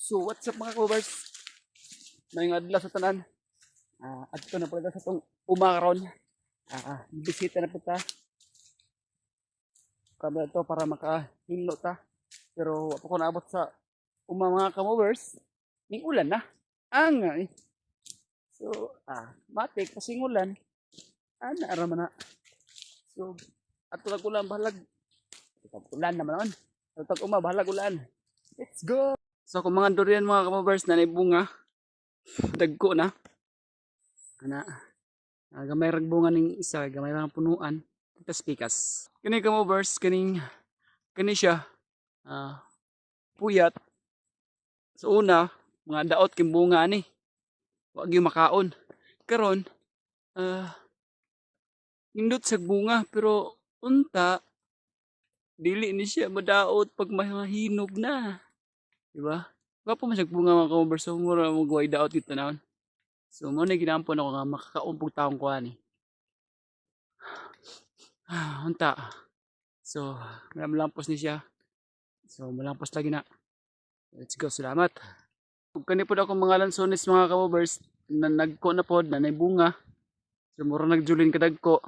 So what's up mga kovers? May adlaw sa tanan. Ah, adto na pala sa tong umakaron. Ah, bisita na po ta. Kami ito para makahinlo ta. Pero wala ko naabot sa uma mga kamovers. Ning ulan na. Ang eh. So, ah, matik kasing ulan. Ana ara man na. So, lang ulan bahalag. Ito ulan naman on. Ato uma bahalag ulan. Let's go. So kung mga durian mga kamabers na bunga, dagko na. Ana, ah, gamay rag bunga ning isa, gamay rang punuan. Pikas pikas. Kini kamabers, kaning, kani siya, ah, puyat. Sa una, mga daot king bunga ni. Wag yung makaon. Karon, ah, nindot sa bunga, pero unta, dili ni siya madaot pag mahinog na. Diba? Gwapo man siya bunga mga kamabers. So, mura mo guway daot dito na. So, mo na ginampon ako nga makakaumpog taong ko ani. Ah, unta. So, malampos ni siya. So, malampos lagi na. Let's go. Salamat. Kani po ako mga lansones mga kamabers na nagko na pod na naibunga. So, mura nagjulin kadagko.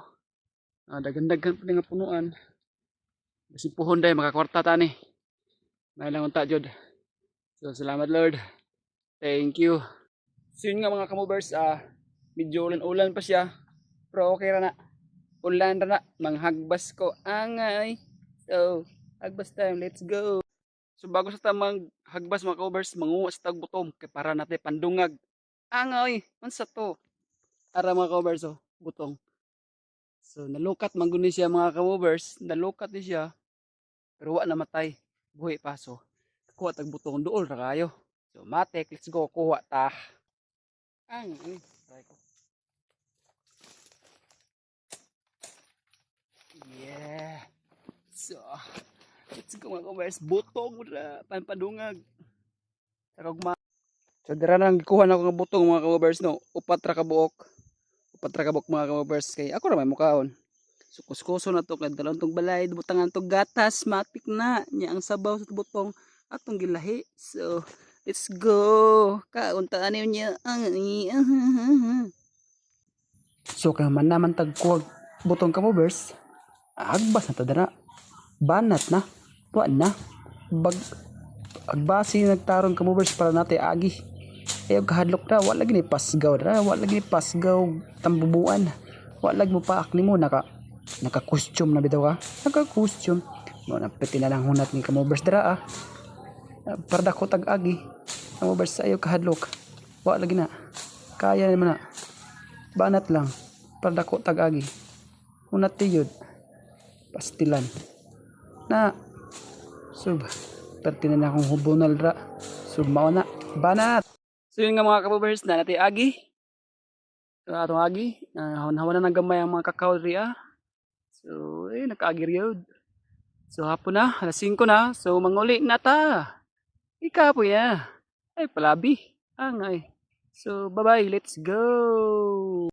Ah, dagan-dagan pa nga punuan. Kasi puhon dahil makakwarta ta ni. May lang unta jud. So, salamat Lord. Thank you. So, yun nga mga kamubers, ah, medyo ulan-ulan pa siya. Pero okay ra na. Ulan ra na. Manghagbas ko. Angay. So, hagbas time. Let's go. So, bago sa tamang hagbas mga kamubers, manguha sa tagbutom. Kaya para natin pandungag. Angay. Mansa to. Ara mga kamubers, oh, butong. So, nalukat man siya mga kamubers. Nalukat ni siya. Pero wa namatay. Buhi pa. So, kuha tag butong dool ra kayo. So matek, let's go kuha ta. Ang ay, try ko. Yeah. So, let's go mga kumers. Butong ra panpadungag. Takog ma. So dira nang gikuha na ako nga butong mga kumers no. Upat ra ka buok. Upat ra ka buok mga kumers kay ako ra may mukaon. So kuskuso na to kay dalon tong balay, butangan tong gatas, matik na nya ang sabaw sa butong atong gilahi. So, let's go. Kauntaan niyo niya. So, kaya man naman tagkuwag butong kamubers. Agbas na tadara. Banat na. Wa na. Bag agbasi nagtarong kamubers para natin agi. Ayaw kahadlok na. Wala gini pasgaw na. Wala gini pasgaw tambubuan. Wala mo pa akni mo. Naka, naka-costume na bitaw ka. Naka-costume. Mo na piti na lang hunat ni kamubers dara ah para dako tag agi ang mobile sa iyo kahadlok. Wa lagi na. Kaya naman na. Banat lang. Para dako tag agi unat tiyod. Pastilan. Na. Sub. Perti na akong hubunal ra. Sub mao na. Banat! So yun nga mga kabubers na natin agi. So atong agi uh, hawan na ng gamay ang mga kakao ria so eh nakaagi riyod. So hapon na, alas 5 na. So manguli na ta. Ika po ya. Ay, palabi. Angay. So, bye-bye. Let's go.